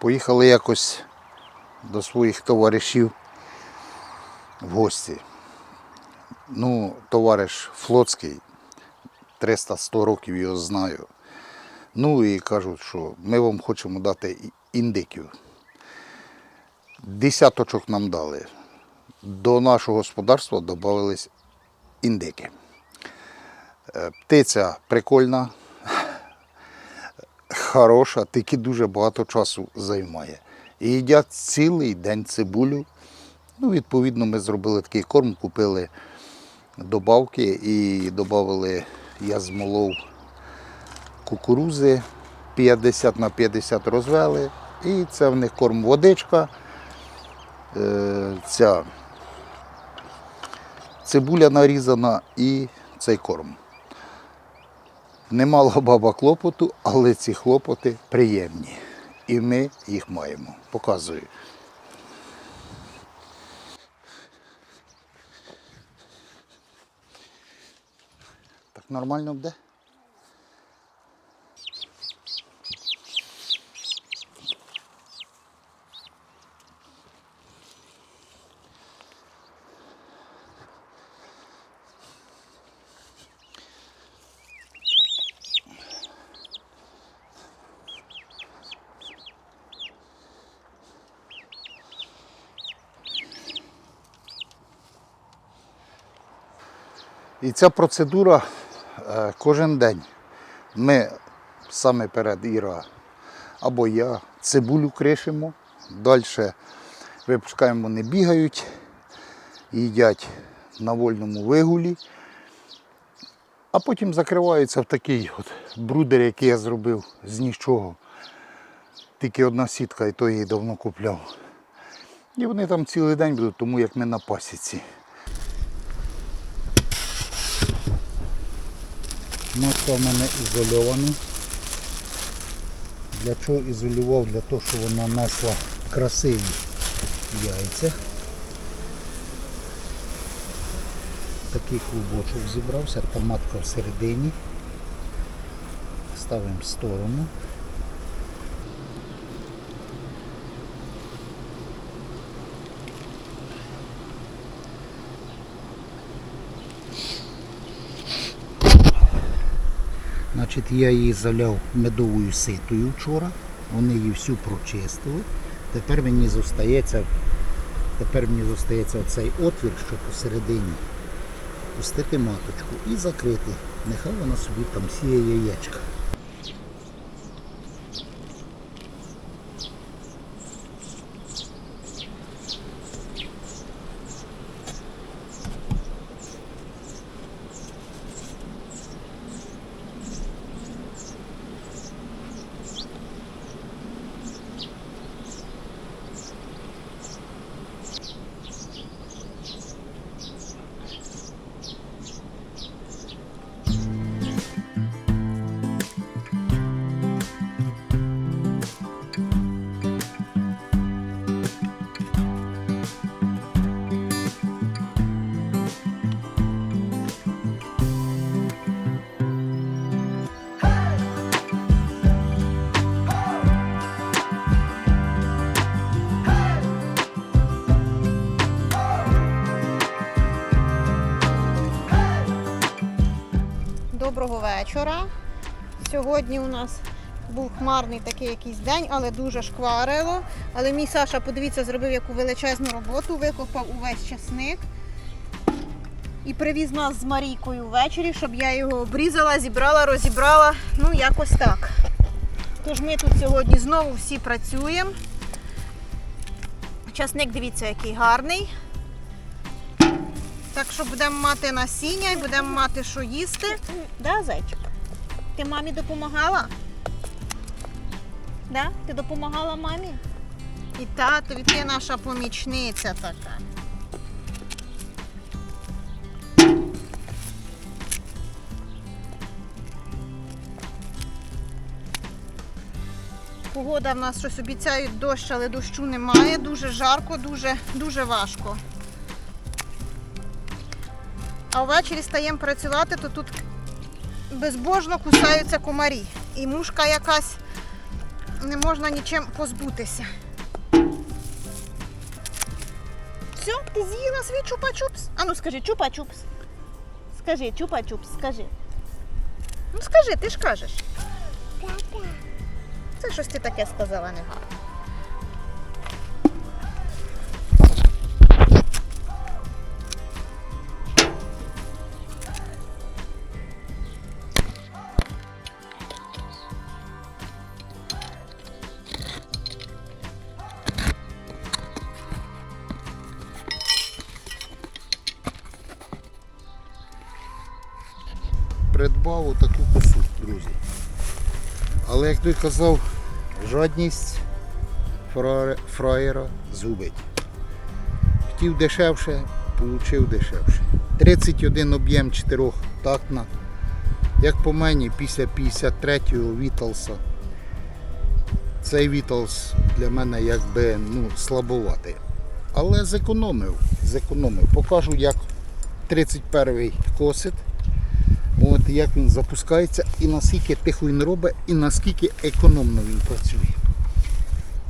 Поїхали якось до своїх товаришів в гості. Ну, товариш Флотський, 300-100 років його знаю. Ну і кажуть, що ми вам хочемо дати індиків. Десяточок нам дали. До нашого господарства додавались індики. Е, Птиця прикольна, хороша, тільки дуже багато часу займає. І їдять цілий день цибулю. Ну, відповідно, ми зробили такий корм, купили добавки і додали, я змолов кукурузи 50 на 50 розвели. І це в них корм водичка. Е, ця цибуля нарізана і цей корм. Немало баба клопоту, але ці хлопоти приємні. І ми їх маємо. Показую. Так нормально буде? І ця процедура е, кожен день. Ми саме перед Іра або я цибулю кришимо, далі випускаємо, вони бігають, їдять на вольному вигулі, а потім закриваються в такий от брудер, який я зробив з нічого. Тільки одна сітка, і то я її давно купляв. І вони там цілий день будуть, тому як ми на пасіці. Матка в мене ізольована. Для чого ізолював? Для того, щоб вона несла красиві яйця. Такий клубочок зібрався, та матка всередині. Ставимо в сторону. Значить, я її заляв медовою ситою вчора. Вони її всю прочистили. Тепер мені зостається, тепер мені зостається оцей отвір, що посередині. Пустити маточку і закрити. Нехай вона собі там сіє яєчка. Вечора. Сьогодні у нас був хмарний такий якийсь день, але дуже шкварило. Але мій Саша, подивіться, зробив яку величезну роботу, викопав увесь часник і привіз нас з Марійкою ввечері, щоб я його обрізала, зібрала, розібрала. Ну, якось так. Тож ми тут сьогодні знову всі працюємо. Часник, дивіться, який гарний. Так що будемо мати насіння і будемо мати що їсти. Да, зайчик? Ти мамі допомагала? Да? Ти допомагала мамі? І татові ти наша помічниця така. Погода в нас щось обіцяють дощ, але дощу немає. Дуже жарко, дуже, дуже важко. А ввечері стаємо працювати, то тут безбожно кусаються комарі. І мушка якась не можна нічим позбутися. Все, ти з'їла свій чупа-чупс? Ану, скажи, чупа-чупс. Скажи, чупа-чупс, скажи. Ну скажи, ти ж кажеш. Це щось ти таке сказала негарно. Придбав таку косу, друзі. Але як той казав, жадність фраєра згубить. Хотів дешевше, отримав дешевше. 31 об'єм 4 тактна. Як по мені, після 53-го Вітлса. Цей Вітлс для мене якби ну, слабоватий. Але зекономив, зекономив. Покажу, як 31-й косить. От як він запускається і наскільки тихо він робить, і наскільки економно він працює.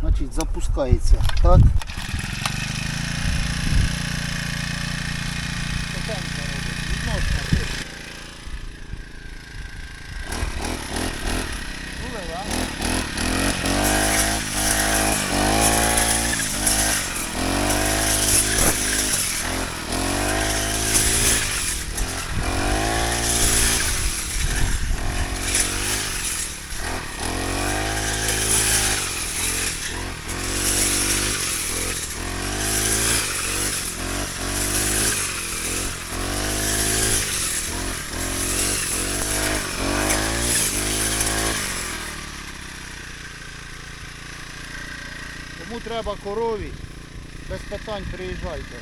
Значить, запускається так. Треба корові, без питань приїжджайте.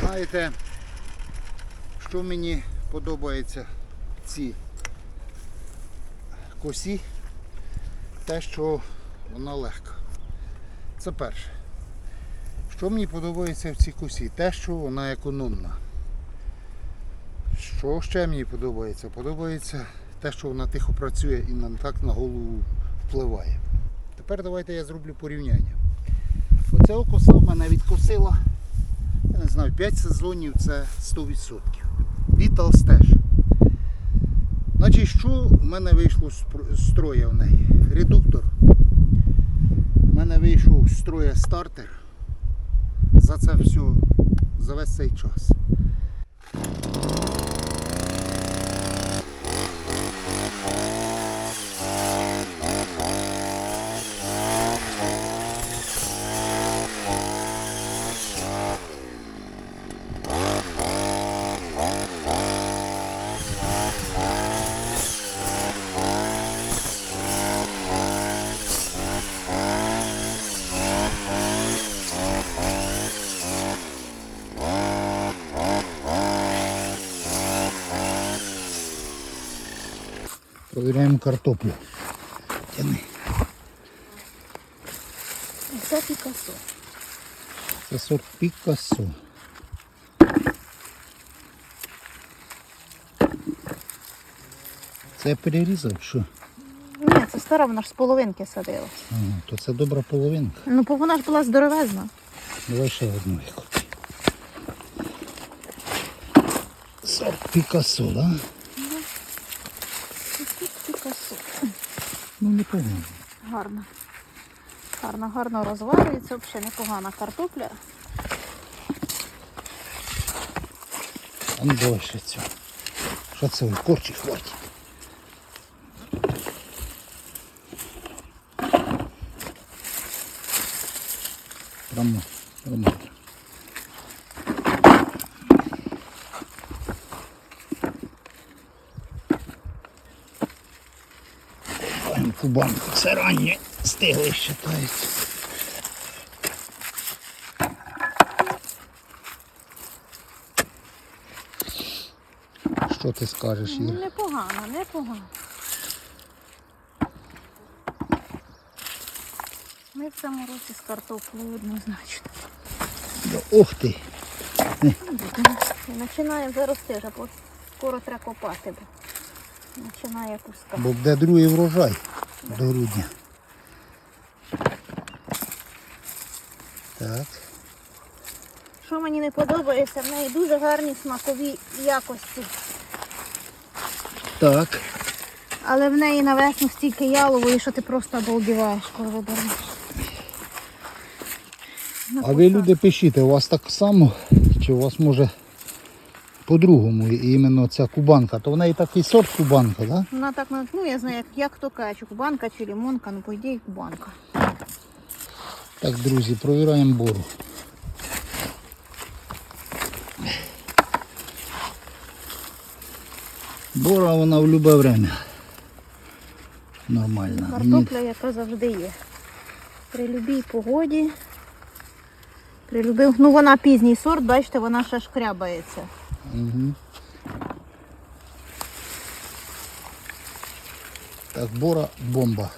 Знаєте, що мені подобається ці косі, те, що вона легка. Це перше. Що мені подобається в цій косі? Те, що вона економна. Що ще мені подобається? Подобається те, що вона тихо працює і нам так на голову впливає. Тепер давайте я зроблю порівняння. Оце коса в мене відкосила, я не знаю, 5 сезонів це 100%. Віталс теж. Значить, що в мене вийшло з строя в неї? Редуктор. У мене вийшов з строя стартер. За це все, за весь цей час. Провіряємо картоплю. Тяни. Це Пікасо. Це сорт Пікассо. Це я перерізав, що? Ні, це стара, вона ж з половинки садила. Ага, то це добра половинка. Ну, бо вона ж була здоровезна. Давай ще одну викопай. Сорт Пікассо, так? Да? Пікасо. Ну непогано. Гарно. Гарно, гарно розварюється, взагалі непогана картопля. Там ну цього. Що це ви корчі хватить? Прямо. Купаємо. Це раннє стигли вважається. Що ти скажеш, Ну, непогано, непогано. Ми в цьому році з картоплею однозначно. Ух ти! Починає вже рости, вже бо скоро треба копати, починає пускати. Бо буде другий врожай до грудня. Так. Що мені не подобається, в неї дуже гарні смакові якості. Так. Але в неї на весну стільки ялової, що ти просто обалдіваєш, коли вибереш. А ви люди пишіть, у вас так само, чи у вас може по-другому іменно ця кубанка, то в неї такий сорт кубанка, так? Да? Вона так, ну, ну я знаю, як, як хто каже, кубанка, чи лимонка, ну по ідеї кубанка. Так, друзі, провіраємо бору. Бора вона в любе время. Нормальна. Картопля, яка завжди є. При любій погоді. При любих, ну вона пізній сорт, бачите, вона ще шкрябається. Угу. Так, бора бомба.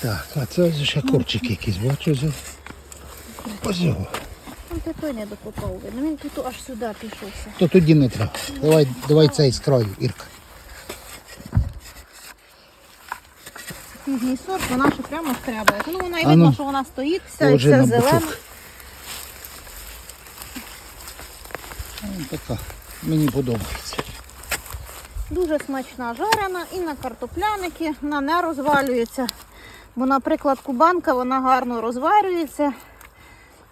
Так, а це ще корчик якийсь, бачу. Ось його. Там не докопав, видно. Він тут аж сюди пішовся. То тоді не треба. Давай, давай цей з краю, Ірка. Сорт, вона ще прямо шкрябається. Ну вона і видно, ну. що вона стоїть, вся, і Положи вся на зелена. бочок. Така. Мені подобається. Дуже смачна жарена і на картопляники, вона не розвалюється. Бо, наприклад, кубанка вона гарно розварюється.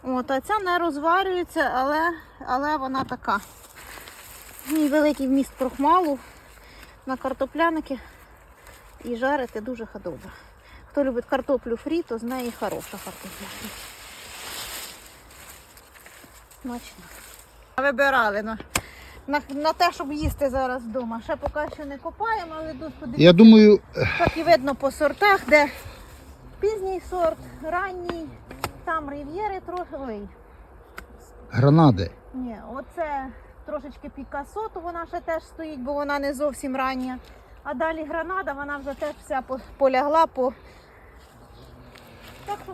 От, а ця не розварюється, але, але вона така. Мій великий вміст крохмалу на картопляники і жарити дуже добре. Хто любить картоплю фрі, то з неї хороша картопля. Смачно. Вибирали на, на, на те, щоб їсти зараз вдома. Ще поки що не копаємо, але тут подивіться. Я думаю, Так і видно по сортах, де пізній сорт, ранній, там рів'єри трохи. Ой, гранади. ні, оце трошечки Пікасо, то вона ще теж стоїть, бо вона не зовсім рання. А далі гранада, вона вже теж вся полягла по.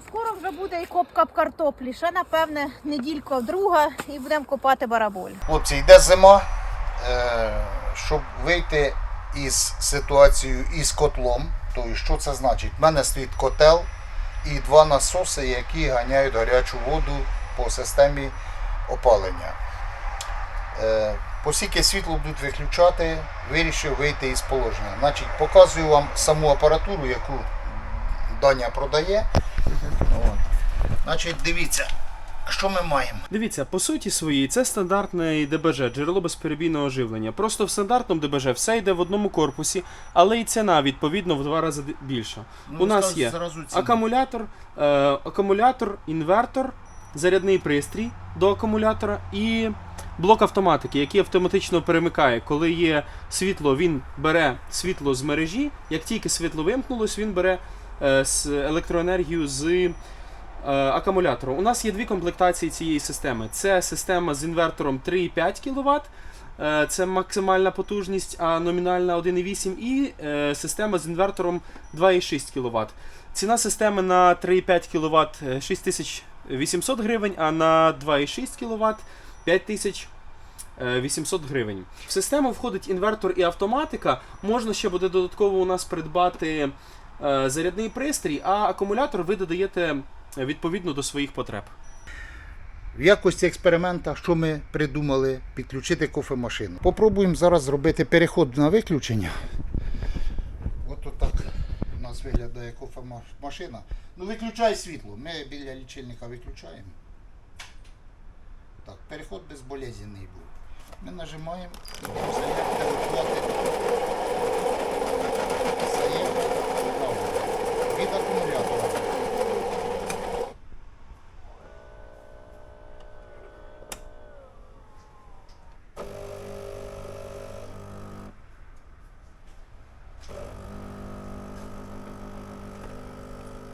Скоро вже буде і копка б картоплі. Ще, напевне, неділька друга і будемо копати бараболь. Хлопці, йде зима. Е, щоб вийти із ситуацією із котлом, то що це значить? У мене стоїть котел і два насоси, які ганяють гарячу воду по системі опалення. Е, Оскільки світло будуть виключати, вирішив вийти із положення. Значить, показую вам саму апаратуру, яку Даня продає. От. Значить, дивіться, що ми маємо. Дивіться, по суті своїй, це стандартне ДБЖ, джерело безперебійного живлення. Просто в стандартному ДБЖ все йде в одному корпусі, але і ціна відповідно в два рази більша. Ну, У нас є акумулятор, е, акумулятор, інвертор, зарядний пристрій до акумулятора і блок автоматики, який автоматично перемикає. Коли є світло, він бере світло з мережі. Як тільки світло вимкнулось, він бере електроенергію з е, акумулятора. У нас є дві комплектації цієї системи. Це система з інвертором 3,5 кВт. е, Це максимальна потужність, а номінальна 1,8 і е, система з інвертором 2,6 кВт. Ціна системи на 3,5 кВт 6800 гривень, а на 2,6 кВт 5800 гривень. В систему входить інвертор і автоматика. Можна ще буде додатково у нас придбати е, зарядний пристрій, а акумулятор ви додаєте е, відповідно до своїх потреб. В якості експеримента, що ми придумали, підключити кофемашину. Попробуємо зараз зробити переход на виключення. От отак у нас виглядає кофемашина. Ну виключай світло. Ми біля лічильника виключаємо. Так, переход безболезненний був. Ми нажимаємо, від акумулятора.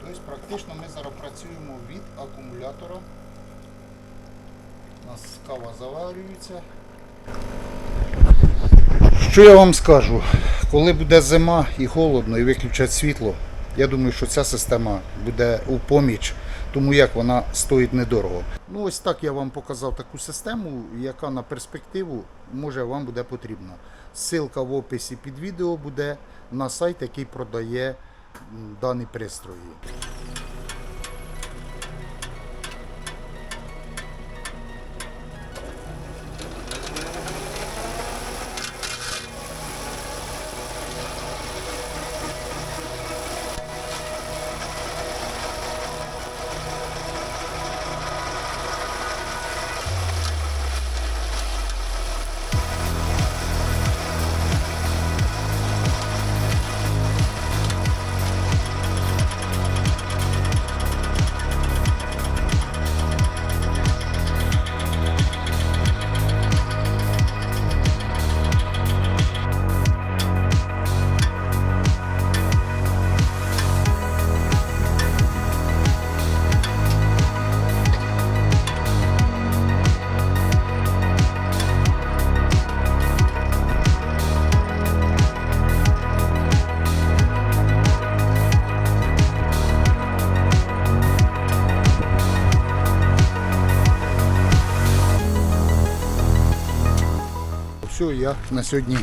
Тобто практично ми зараз працюємо від акумулятора. У нас кава заварюється. Що я вам скажу? Коли буде зима і холодно, і виключать світло, я думаю, що ця система буде у поміч, тому як вона стоїть недорого. Ну ось так я вам показав таку систему, яка на перспективу може вам буде потрібна. Ссылка в описі під відео буде на сайт, який продає дані пристрої. Все, я на сьогодні